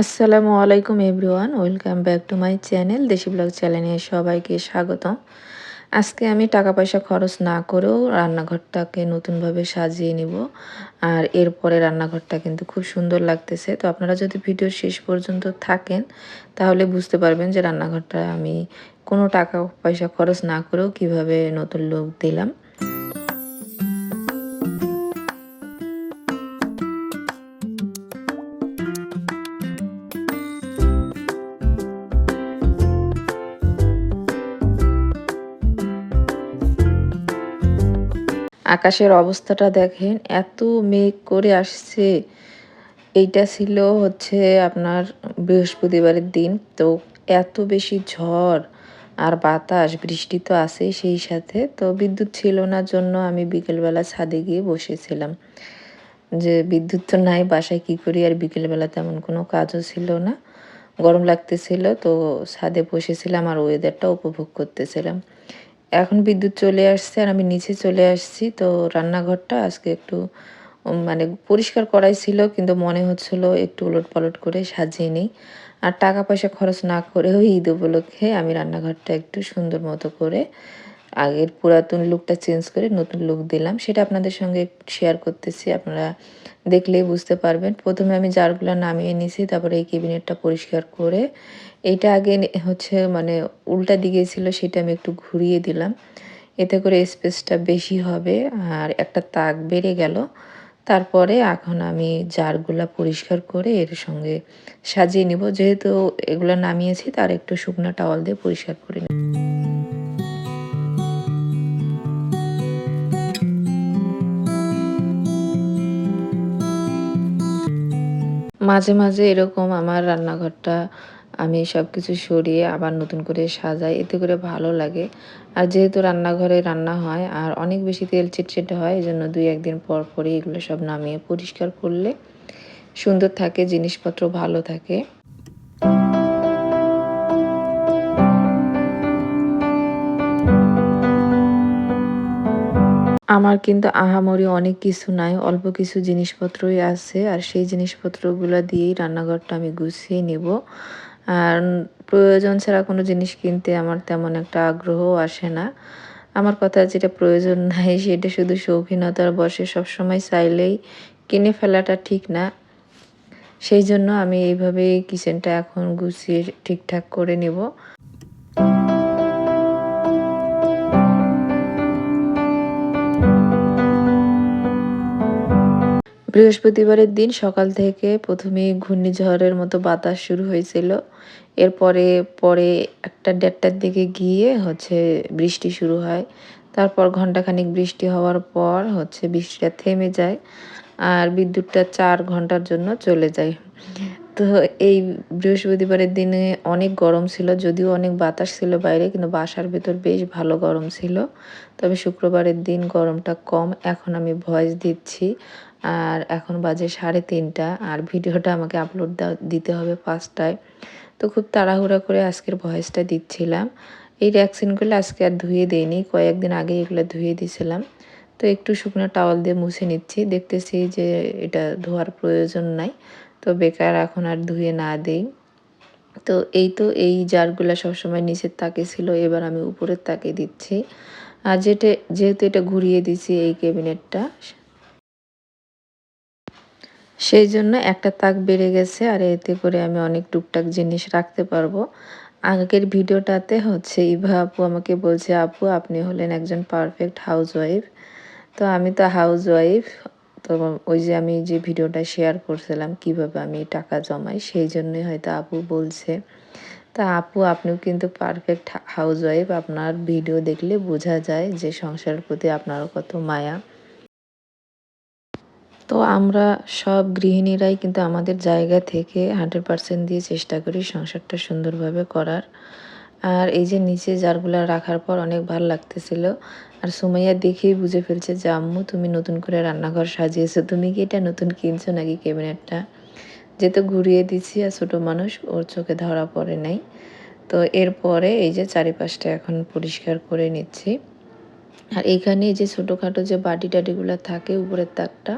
আসসালামু আলাইকুম everyone, welcome back to my channel Desi blog চ্যানেলে সবাইকে স্বাগতম। আজকে আমি টাকা পয়সা খরচ না করেও রান্নাঘরটাকে নতুনভাবে সাজিয়ে নিব। আর এরপরে রান্নাঘরটা কিন্তু খুব সুন্দর লাগতেছে। তো আপনারা যদি ভিডিও শেষ পর্যন্ত থাকেন, তাহলে বুঝতে পারবেন যে রান্নাঘরটা আমি কোনো টাকা পয়সা খরচ না করেও কীভাবে নতুন লুক দিলাম। আকাশের অবস্থাটা দেখেন, এত মেঘ করে আসছে। এইটা ছিল হচ্ছে আপনার বৃহস্পতিবারের দিন, তো এত বেশি ঝড় আর বাতাস, বৃষ্টি তো আছেই সেই সাথে, তো বিদ্যুৎ ছিল না জন্য আমি বিকেলবেলা ছাদে গিয়ে বসেছিলাম। যে বিদ্যুৎ তো নাই, বাসায় কি করি? আর বিকেলবেলা তেমন কোনো কাজও ছিল না, গরম লাগতেছিল, তো ছাদে বসেছিলাম আর ওয়েদারটা উপভোগ করতেছিলাম। এখন বিদ্যুৎ চলে আসছে আর আমি নিচে চলে আসছি। তো রান্নাঘরটা আজকে একটু মানে পরিষ্কার করাই ছিল, কিন্তু মনে হচ্ছিল একটু উলট পালট করে সাজিয়ে নিই। আর টাকা পয়সা খরচ না করেও ঈদ উপলক্ষে আমি রান্নাঘরটা একটু সুন্দর মতো করে আগের পুরাতন লুকটা চেঞ্জ করে নতুন লুক দিলাম। সেটা আপনাদের সঙ্গে শেয়ার করতেছি, আপনারা দেখলেই বুঝতে পারবেন। প্রথমে আমি জারগুলো নামিয়ে নিয়েছি তারপরে এই কেবিনেটটা পরিষ্কার করে এইটা আগে হচ্ছে মানে উল্টা দিকে ছিল, সেটা আমি একটু ঘুরিয়ে দিলাম। এতে করে স্পেসটা বেশি হবে আর একটা তাক বেড়ে গেল। তারপরে এখন আমি জারগুলা পরিষ্কার করে এর সঙ্গে সাজিয়ে নিব। যেহেতু এগুলো নামিয়েছি, তার একটু শুকনো টাওয়াল দিয়ে পরিষ্কার করে নিই মাঝে মাঝে এরকম আমার রান্নাঘরটা আমি সব কিছু সরিয়ে আবার নতুন করে সাজাই, এতে করে ভালো লাগে। আর যেহেতু রান্নাঘরে রান্না হয়, আর অনেক বেশি তেল চিটচিটে হয় এই জন্য দুই একদিন পর পরে এগুলো সব নামিয়ে পরিষ্কার করলে সুন্দর থাকে, জিনিসপত্র ভালো থাকে। আমার কিন্তু আহামরি অনেক কিছু নাই, অল্প কিছু জিনিসপত্রই আছে, আর সেই জিনিসপত্রগুলো দিয়েই রান্নাঘরটা আমি গুছিয়ে নেব। আর প্রয়োজন ছাড়া কোনো জিনিস কিনতে আমার তেমন একটা আগ্রহ আসে না। আমার কথা যেটা প্রয়োজন নাই, সেটা শুধু শৌখিনতার বসে সবসময় চাইলেই কিনে ফেলাটা ঠিক না। সেই জন্য আমি এইভাবেই কিচেনটা এখন গুছিয়ে ঠিকঠাক করে নেব। বৃহস্পতিবারের দিন সকাল থেকে প্রথমে ঘূর্ণিঝড়ের মতো বাতাস শুরু হয়েছিল। এরপরে, পরে একটা দেড়টার দিকে গিয়ে হচ্ছে বৃষ্টি শুরু হয়। তারপর ঘন্টাখানিক বৃষ্টি হওয়ার পর হচ্ছে বৃষ্টিটা থেমে যায় আর বিদ্যুৎটা চার ঘণ্টার জন্য চলে যায়। তো এই বৃহস্পতিবারের দিনে অনেক গরম ছিল, যদিও অনেক বাতাস ছিল বাইরে, কিন্তু বাসার ভেতর বেশ ভালো গরম ছিল। তবে শুক্রবারের দিন গরমটা কম, এখন আমি ভয়েস দিচ্ছি। আর এখন বাজে সাড়ে তিনটা আর ভিডিওটা আমাকে আপলোড দিতে হবে পাঁচটায়। তো খুব তাড়াহুড়া করে আজকের ভয়েসটা দিচ্ছিলাম। এই ভ্যাকসিনগুলো আজকে আর ধুয়ে দিইনি, কয়েকদিন আগে এগুলো ধুয়ে দিয়েছিলাম তো একটু শুকনো টাওয়াল দিয়ে মুছে নিচ্ছি, দেখতেছি যে এটা ধোয়ার প্রয়োজন নাই। তো বেকার এখন আর ধুয়ে না দেই। তো এই তো এই জারগুলো সবসময় নিচের তাকে ছিল, এবার আমি উপরের তাকে দিচ্ছি। আর যেটা, যেহেতু এটা ঘুরিয়ে দিছি এই ক্যাবিনেটটা সেই জন্য একটা তাক বেড়ে গেছে আর এতে করে আমি অনেক টুকটাক জিনিস রাখতে পারব। আগের ভিডিওটাতে হচ্ছে, ইভা আপু আমাকে বলছে, আপু, আপনি হলেন একজন পারফেক্ট হাউস ওয়াইফ তো আমি তো হাউস ওয়াইফ তো ওই যে আমি যে ভিডিওটা শেয়ার করছিলাম, কীভাবে আমি টাকা জমাই, সেই জন্যই হয়তো আপু বলছে। তা আপু, আপনিও কিন্তু পারফেক্ট হাউস ওয়াইফ আপনার ভিডিও দেখলে বোঝা যায় যে সংসারের প্রতি আপনারও কত মায়া। তো আমরা সব গৃহিণীরাই কিন্তু আমাদের জায়গা থেকে হান্ড্রেড পারসেন্ট দিয়ে চেষ্টা করি সংসারটা সুন্দরভাবে করার। আর এই যে নিচে জারগুলো রাখার পর অনেক ভালো লাগতেছিল। আর সুমাইয়া দেখেই বুঝে ফেলছে যে, আম্মু, তুমি নতুন করে রান্নাঘর সাজিয়েছো। তুমি কি এটা নতুন কিনছো নাকি ক্যাবিনেটটা? যেহেতু ঘুরিয়ে দিচ্ছি, আর ছোটো মানুষ, ওর চোখে ধরা পড়ে নাই। তো এরপরে এই যে চারিপাশটা এখন পরিষ্কার করে নিচ্ছি। আর এখানে যে ছোটোখাটো যে বাটি টাটিগুলো থাকে, উপরের তাকটা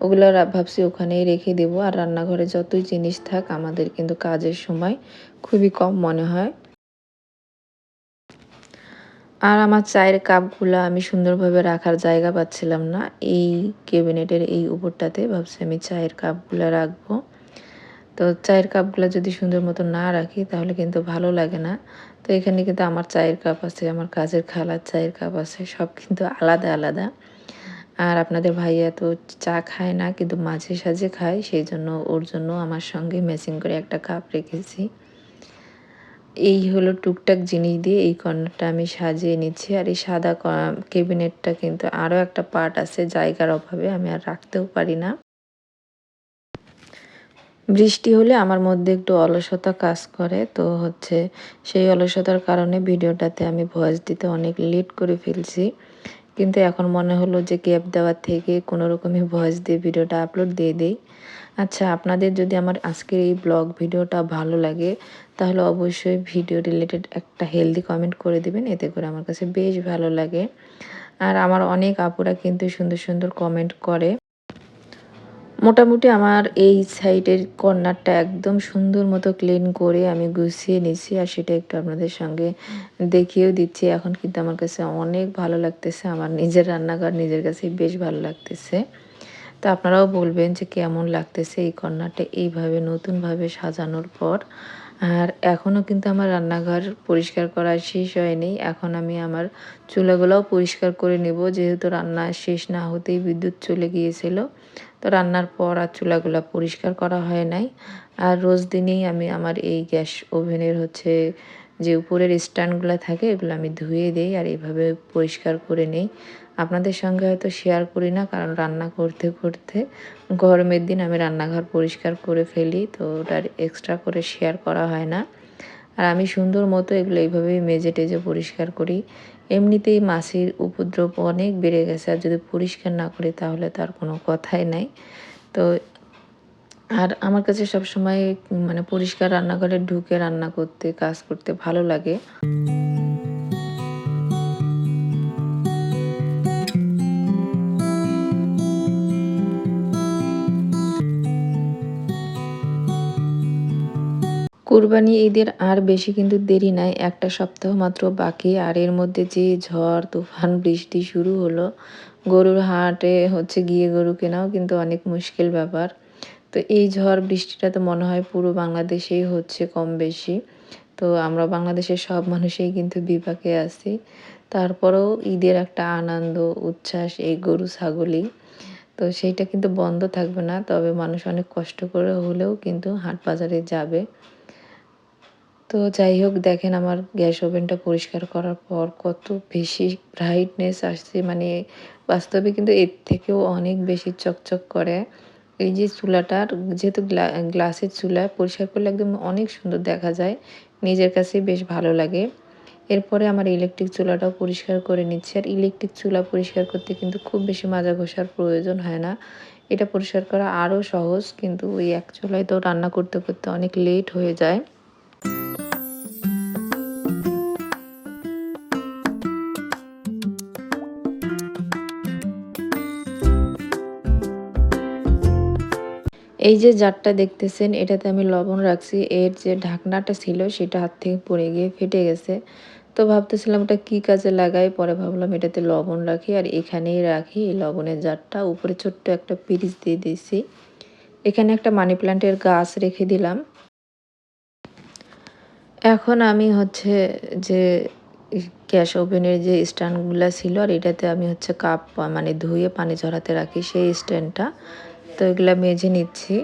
ওগুলো ভাবছি ওখানেই রেখে দেবো। আর রান্নাঘরে যতই জিনিস থাক, আমাদের কিন্তু কাজের সময় খুবই কম মনে হয়। আর আমার চায়ের কাপগুলো আমি সুন্দরভাবে রাখার জায়গা পাচ্ছিলাম না। এই ক্যাবিনেটের এই উপরটাতে ভাবছি আমি চায়ের কাপগুলো রাখব। তো চায়ের কাপগুলো যদি সুন্দর মতো না রাখি, তাহলে কিন্তু ভালো লাগে না। তো এখানে কিন্তু আমার চায়ের কাপ আছে, আমার কাজের খালার চায়ের কাপ আছে, সব কিন্তু আলাদা আলাদা। আর আপনাদের ভাইয়া তো চা খায় না, কিন্তু মাঝে সাঝে খায়, সেই জন্য ওর জন্য আমার সঙ্গে ম্যাচিং করে একটা কাপ রেখেছি। এই হলো টুকটাক জিনিস দিয়ে এই কর্নারটা আমি সাজিয়ে নিচ্ছি, আর এই সাদা ক্যাবিনেটটা কিন্তু আরও একটা পার্ট আছে জায়গার অভাবে, আমি আর রাখতেও পারি না। বৃষ্টি হলে আমার মধ্যে একটু অলসতা কাজ করে, তো হচ্ছে সেই অলসতার কারণে ভিডিওটাতে আমি ভয়েস দিতে অনেক লেট করে ফেলছি। কিন্তু এখন মনে হলো যে গ্যাপ দেওয়ার থেকে কোনো রকমই ভয়েস দিয়ে ভিডিওটা আপলোড দিয়ে দেই। আচ্ছা আপনাদের যদি আমার আজকের এই ব্লগ ভিডিওটা ভালো লাগে, তাহলে অবশ্যই ভিডিও রিলেটেড একটা হেলদি কমেন্ট করে দিবেন, এতে করে আমার কাছে বেশ ভালো লাগে। আর আমার অনেক আপুরা কিন্তু সুন্দর সুন্দর কমেন্ট করে। মোটামুটি আমার এই সাইডের কর্নারটা একদম সুন্দর মতো ক্লিন করে আমি গুছিয়ে নিছি আর সেটা একটু আপনাদের সঙ্গে দেখিয়েও দিচ্ছি। এখন কিন্তু আমার কাছে অনেক ভালো লাগতেছে, আমার নিজের রান্নাঘর নিজের কাছে বেশ ভালো লাগতেছে। তো আপনারাও বলবেন যে কেমন লাগতেছে এই কর্নারটা এইভাবে নতুনভাবে সাজানোর পর। আর এখনও কিন্তু আমার রান্নাঘর পরিষ্কার করা শেষ হয়নি। এখন আমি আমার চুলাগুলোও পরিষ্কার করে নেব, যেহেতু রান্না শেষ না হতেই বিদ্যুৎ চলে গিয়েছিল। তো রান্নার পর আর চুলাগুলো পরিষ্কার করা হয় নাই। আর রোজ দিনেই আমি আমার এই গ্যাস ওভেনের হচ্ছে যে উপরের স্ট্যান্ডগুলো থাকে, এগুলো আমি ধুয়ে দিই আর এইভাবে পরিষ্কার করে নেই। আপনাদের সঙ্গে হয়তো শেয়ার করি না, কারণ রান্না করতে করতে গরমের দিন আমি রান্নাঘর পরিষ্কার করে ফেলি, তো ওটার এক্সট্রা করে শেয়ার করা হয় না। আর আমি সুন্দর মতো এগুলো এইভাবেই মেজে টেজে পরিষ্কার করি। এমনিতেই মাছির উপদ্রব অনেক বেড়ে গেছে, আর যদি পরিষ্কার না করি তাহলে তার কোনো কথাই নাই। তো আর আমার কাছে সবসময় মানে পরিষ্কার রান্নাঘরে ঢুকে রান্না করতে, কাজ করতে ভালো লাগে। কুরবানি ঈদের আর বেশি কিন্তু দেরি নাই, একটা সপ্তাহ মাত্র বাকি। আর এর মধ্যে যে ঝড়, তুফান, বৃষ্টি শুরু হলো, গরুর হাটে হচ্ছে গিয়ে গরু কেনাও কিন্তু অনেক মুশকিল ব্যাপার। তো এই ঝড়, বৃষ্টিটা তো মনে হয় পুরো বাংলাদেশেই হচ্ছে কম বেশি। তো আমরা বাংলাদেশের সব মানুষেই কিন্তু বিপাকে আছি। তারপরেও ঈদের একটা আনন্দ, উচ্ছ্বাস, এই গরু, ছাগলই। তো সেইটা কিন্তু বন্ধ থাকবে না, তবে মানুষ অনেক কষ্ট করে হলেও কিন্তু হাট বাজারে যাবে। তো যাই হোক, দেখেন আমার গ্যাস ওভেনটা পরিষ্কার করার পর কত বেশি ব্রাইটনেস আসছে। মানে বাস্তবে কিন্তু এর থেকেও অনেক বেশি চকচক করে। এই যে চুলাটার, যেহেতু গ্লাসের চুলা পরিষ্কার করলে একদম অনেক সুন্দর দেখা যায়, নিজের কাছেই বেশ ভালো লাগে। এরপরে আমার ইলেকট্রিক চুলাটাও পরিষ্কার করে নিচ্ছি। আর ইলেকট্রিক চুলা পরিষ্কার করতে কিন্তু খুব বেশি মাজা ঘষার প্রয়োজন হয় না। এটা পরিষ্কার করা আরও সহজ, কিন্তু ওই এক চুলায় তো রান্না করতে করতে অনেক লেট হয়ে যায়। এই যে জারটা দেখতেছেন, এটাতে আমি লবণ রাখছি। এর যে ঢাকনাটা ছিল, সেটা হাত থেকে পড়ে গিয়ে ফেটে গেছে। তো ভাবতেছিলাম ওটা কী কাজে লাগাই? পরে ভাবলাম এটাতে লবণ রাখি আর এখানেই রাখি। এই লবণের জারটা উপরে ছোট্ট একটা পিরিচ দিয়ে দিয়েছি। এখানে একটা মানি প্ল্যান্টের গাছ রেখে দিলাম। এখন আমি হচ্ছে যে গ্যাস ওভেনের যে স্ট্যান্ডগুলো ছিল, আর এটাতে আমি হচ্ছে কাপ মানে ধুয়ে পানি ঝরাতে রাখি সেই স্ট্যান্ডটা। তো এগুলো মেজে নিচ্ছি।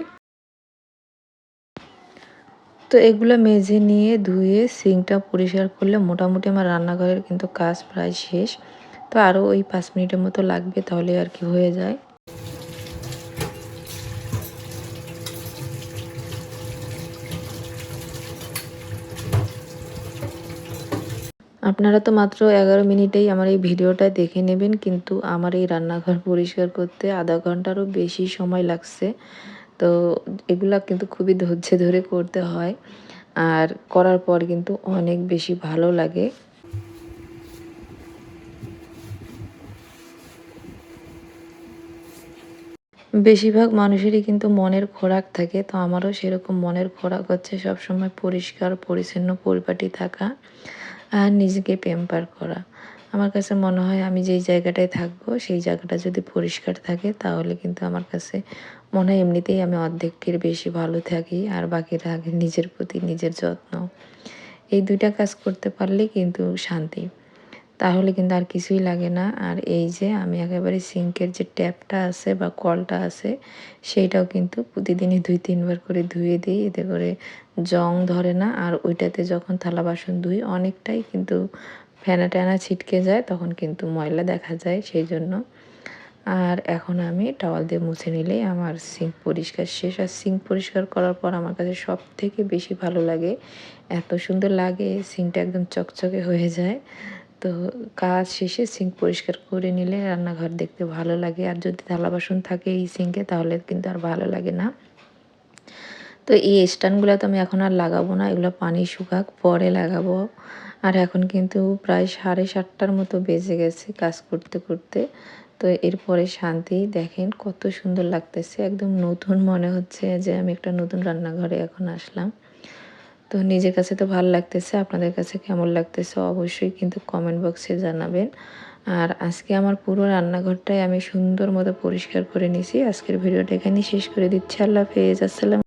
তো এগুলো মেজে নিয়ে ধুয়ে সিঙ্কটা পরিষ্কার করলে মোটামুটি আমার রান্নাঘরের কিন্তু কাজ প্রায় শেষ। তো আরও ওই পাঁচ মিনিটের মতো লাগবে তাহলে আর কি হয়ে যায়। আপনারা তো মাত্র এগারো মিনিটেই আমার এই ভিডিওটা দেখে নেবেন, কিন্তু আমার এই রান্নাঘর পরিষ্কার করতে আধা ঘন্টারও বেশি সময় লাগছে। তো এগুলা কিন্তু খুবই ধৈর্য ধরে করতে হয়, আর করার পর কিন্তু অনেক বেশি ভালো লাগে। বেশিরভাগ মানুষেরই কিন্তু মনের খোরাক থাকে, তো আমারও সেরকম মনের খোরাক হচ্ছে সবসময় পরিষ্কার, পরিচ্ছন্ন পরিপাটি থাকা। আর নিজেকে পেম্পার করা। আমার কাছে মনে হয় আমি যেই জায়গাটায় থাকব, সেই জায়গাটা যদি পরিষ্কার থাকে, তাহলে কিন্তু আমার কাছে মনে হয় এমনিতেই আমি অর্ধেকের বেশি ভালো থাকি, আর বাকিরা আগে নিজের প্রতি নিজের যত্ন। এই দুইটা কাজ করতে পারলেই কিন্তু শান্তি। তাহলে কিন্তু আর কিছুই লাগে না। আর এই যে আমি একেবারে সিঙ্কের যে ট্যাপটা আছে বা কলটা আছে, সেইটাও কিন্তু প্রতিদিনই দুই, তিনবার করে ধুয়ে দিই। এতে করে জং ধরে না। আর ওইটাতে যখন থালা বাসন ধুই, অনেকটাই কিন্তু ফেনা টেনা ছিটকে যায়, তখন কিন্তু ময়লা দেখা যায় সেই জন্য আর এখন আমি টাওয়াল দিয়ে মুছে নিলেই আমার সিঙ্ক পরিষ্কার শেষ। আর সিঙ্ক পরিষ্কার করার পর আমার কাছে সব থেকে বেশি ভালো লাগে, এত সুন্দর লাগে, সিঙ্কটা একদম চকচকে হয়ে যায়। তো কাজ শেষে সিঙ্ক পরিষ্কার করে নিলে রান্নাঘর দেখতে ভালো লাগে। আর যদি থালা বাসন থাকে এই সিঙ্কে তাহলে কিন্তু আর ভালো লাগে না। তো এই স্ট্যান্ডগুলো তো আমি এখন আর লাগাবো না, এগুলো পানি শুকাক, পরে লাগাবো। আর এখন কিন্তু প্রায় সাড়ে সাতটার মতো বেজে গেছে কাজ করতে করতে। তো এরপরে শান্তি, দেখেন কত সুন্দর লাগতেছে। একদম নতুন মনে হচ্ছে যে আমি একটা নতুন রান্নাঘরে এখন আসলাম। তো নিজের কাছে তো ভালো লাগতেছে, আপনাদের কাছে কেমন লাগতেছে অবশ্যই কিন্তু কমেন্ট বক্সে জানাবেন। আর আজকে আমার পুরো রান্নাঘরটাই আমি সুন্দর মতো পরিষ্কার করে নিছি। আজকের ভিডিওটা এখানেই শেষ করে দিচ্ছি। আল্লাহ হাফেজ। আসসালাম